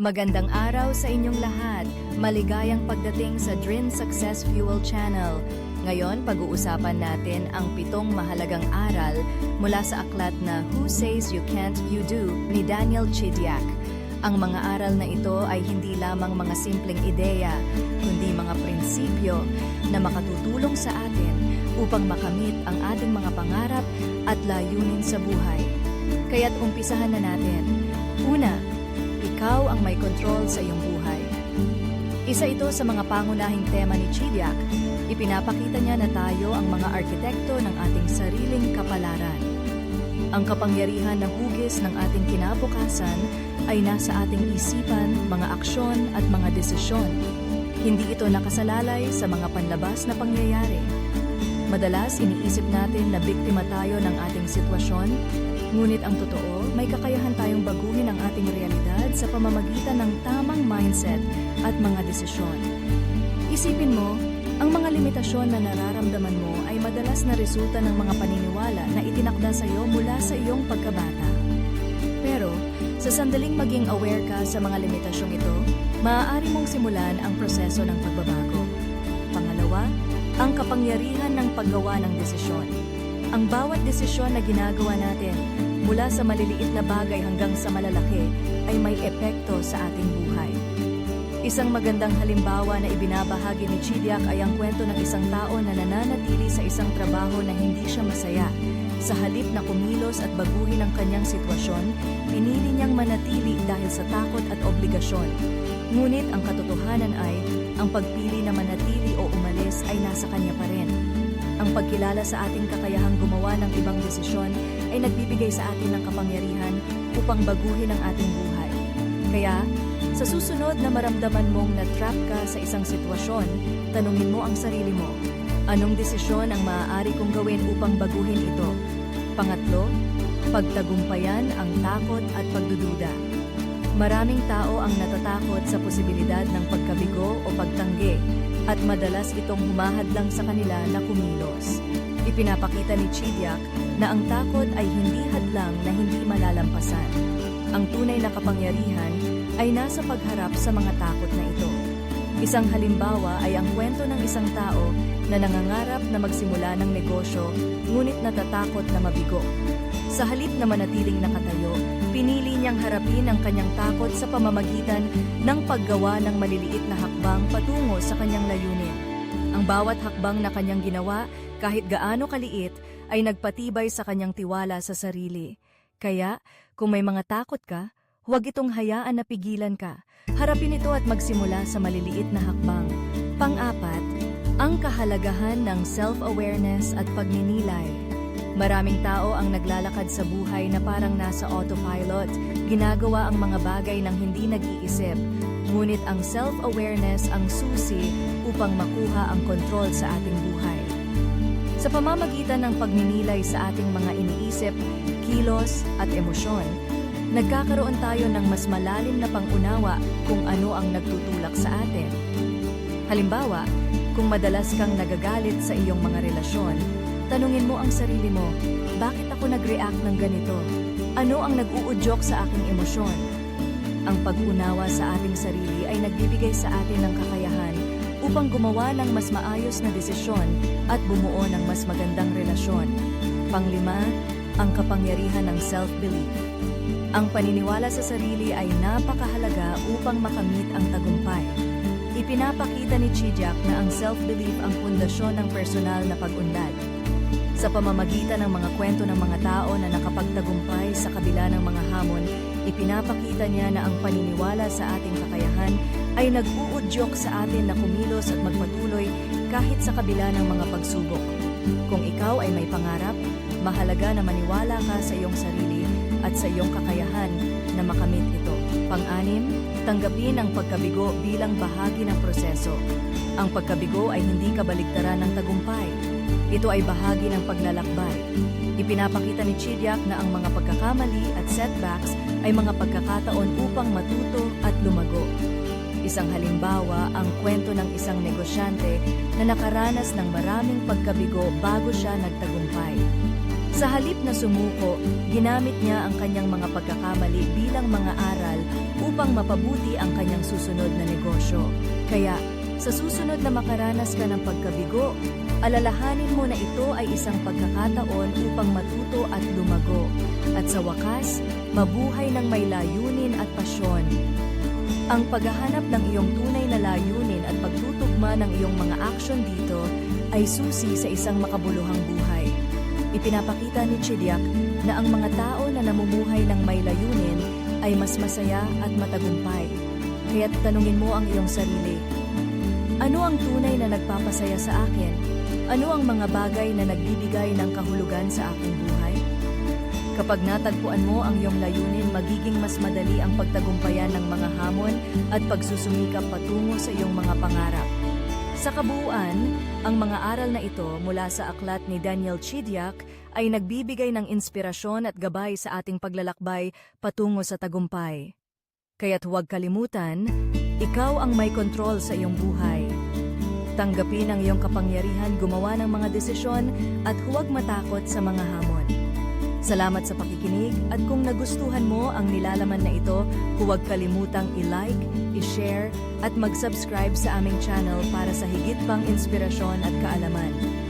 Magandang araw sa inyong lahat. Maligayang pagdating sa Drin Success Fuel Channel. Ngayon, pag-uusapan natin ang pitong mahalagang aral mula sa aklat na Who Says You Can't, You Do ni Daniel Chidiak. Ang mga aral na ito ay hindi lamang mga simpleng ideya, kundi mga prinsipyo na makatutulong sa atin upang makamit ang ating mga pangarap at layunin sa buhay. Kaya't umpisahan na natin. Una, ikaw ang may control sa iyong buhay. Isa ito sa mga pangunahing tema ni Chidiak. Ipinapakita niya na tayo ang mga arkitekto ng ating sariling kapalaran. Ang kapangyarihan na hugis ng ating kinabukasan ay nasa ating isipan, mga aksyon at mga desisyon. Hindi ito nakasalalay sa mga panlabas na pangyayari. Madalas iniisip natin na biktima tayo ng ating sitwasyon, ngunit ang totoo, may kakayahan tayong baguhin ang ating realidad sa pamamagitan ng tamang mindset at mga desisyon. Isipin mo, ang mga limitasyon na nararamdaman mo ay madalas na resulta ng mga paniniwala na itinakda sa iyo mula sa iyong pagkabata. Pero, sa sandaling maging aware ka sa mga limitasyong ito, maaari mong simulan ang proseso ng pagbabago. Pangalawa, ang kapangyarihan ng paggawa ng desisyon. Ang bawat desisyon na ginagawa natin, mula sa maliliit na bagay hanggang sa malalaki, ay may epekto sa ating buhay. Isang magandang halimbawa na ibinabahagi ni Chidiak ay ang kwento ng isang tao na nananatili sa isang trabaho na hindi siya masaya. Sa halip na kumilos at baguhin ang kanyang sitwasyon, pinili niyang manatili dahil sa takot at obligasyon. Ngunit ang katotohanan ay, ang pagpili na manatili o umalis ay nasa kanya pa rin. Ang pagkilala sa ating kakayahang gumawa ng ibang desisyon ay nagbibigay sa atin ng kapangyarihan upang baguhin ang ating buhay. Kaya, sa susunod na maramdaman mong na-trap ka sa isang sitwasyon, tanungin mo ang sarili mo, anong desisyon ang maaari kong gawin upang baguhin ito? Pangatlo, pagtagumpayan ang takot at pagdududa. Maraming tao ang natatakot sa posibilidad ng pagkabigo o pagtanggi at madalas itong humahadlang sa kanila na kumilos. Ipinapakita ni Chidiak na ang takot ay hindi hadlang na hindi malalampasan. Ang tunay na kapangyarihan ay nasa pagharap sa mga takot na ito. Isang halimbawa ay ang kwento ng isang tao na nangangarap na magsimula ng negosyo ngunit natatakot na mabigo. Sa halip na manatiling nakatayo, pinili niyang harapin ang kanyang takot sa pamamagitan ng paggawa ng maliliit na hakbang patungo sa kanyang layunin. Ang bawat hakbang na kanyang ginawa, kahit gaano kaliit, ay nagpatibay sa kanyang tiwala sa sarili. Kaya, kung may mga takot ka, huwag itong hayaan na pigilan ka. Harapin ito at magsimula sa maliliit na hakbang. Pang-apat, ang kahalagahan ng self-awareness at pagninilay. Maraming tao ang naglalakad sa buhay na parang nasa autopilot, ginagawa ang mga bagay ng hindi nag-iisip. Ngunit ang self-awareness ang susi upang makuha ang kontrol sa ating buhay. Sa pamamagitan ng pagninilay sa ating mga iniisip, kilos at emosyon, nagkakaroon tayo ng mas malalim na pangunawa kung ano ang nagtutulak sa atin. Halimbawa, kung madalas kang nagagalit sa iyong mga relasyon, tanungin mo ang sarili mo, bakit ako nag-react ng ganito? Ano ang nag-uudyok sa aking emosyon? Ang pag-unawa sa ating sarili ay nagbibigay sa atin ng kakayahan upang gumawa ng mas maayos na desisyon at bumuo ng mas magandang relasyon. Panglima, ang kapangyarihan ng self-belief. Ang paniniwala sa sarili ay napakahalaga upang makamit ang tagumpay. Ipinapakita ni Chidiak na ang self-belief ang pundasyon ng personal na pag-unlad. Sa pamamagitan ng mga kwento ng mga tao na nakapagtagumpay sa kabila ng mga hamon, ipinapakita niya na ang paniniwala sa ating kakayahan ay nag-uudyok sa atin na kumilos at magpatuloy kahit sa kabila ng mga pagsubok. Kung ikaw ay may pangarap, mahalaga na maniwala ka sa iyong sarili at sa iyong kakayahan na makamit ito. Pang-anim, tanggapin ang pagkabigo bilang bahagi ng proseso. Ang pagkabigo ay hindi kabaligtaran ng tagumpay. Ito ay bahagi ng paglalakbay. Ipinapakita ni Chidiak na ang mga pagkakamali at setbacks ay mga pagkakataon upang matuto at lumago. Isang halimbawa ang kwento ng isang negosyante na nakaranas ng maraming pagkabigo bago siya nagtagumpay. Sa halip na sumuko, ginamit niya ang kanyang mga pagkakamali bilang mga aral upang mapabuti ang kanyang susunod na negosyo. Kaya, sa susunod na makaranas ka ng pagkabigo, alalahanin mo na ito ay isang pagkakataon upang matuto at lumago. At sa wakas, mabuhay ng may layunin at pasyon. Ang paghahanap ng iyong tunay na layunin at pagtutugma ng iyong mga aksyon dito ay susi sa isang makabuluhang buhay. Ipinapakita ni Chidiak na ang mga tao na namumuhay ng may layunin ay mas masaya at matagumpay. Kaya't tanungin mo ang iyong sarili, ano ang tunay na nagpapasaya sa akin? Ano ang mga bagay na nagbibigay ng kahulugan sa aking buhay? Kapag natagpuan mo ang iyong layunin, magiging mas madali ang pagtagumpayan ng mga hamon at pagsusumikap patungo sa iyong mga pangarap. Sa kabuuan, ang mga aral na ito mula sa aklat ni Daniel Chidiak ay nagbibigay ng inspirasyon at gabay sa ating paglalakbay patungo sa tagumpay. Kaya't huwag kalimutan, ikaw ang may kontrol sa iyong buhay. Tanggapin ang iyong kapangyarihan gumawa ng mga desisyon at huwag matakot sa mga hamon. Salamat sa pakikinig at kung nagustuhan mo ang nilalaman na ito, huwag kalimutang i-like, i-share at mag-subscribe sa aming channel para sa higit pang inspirasyon at kaalaman.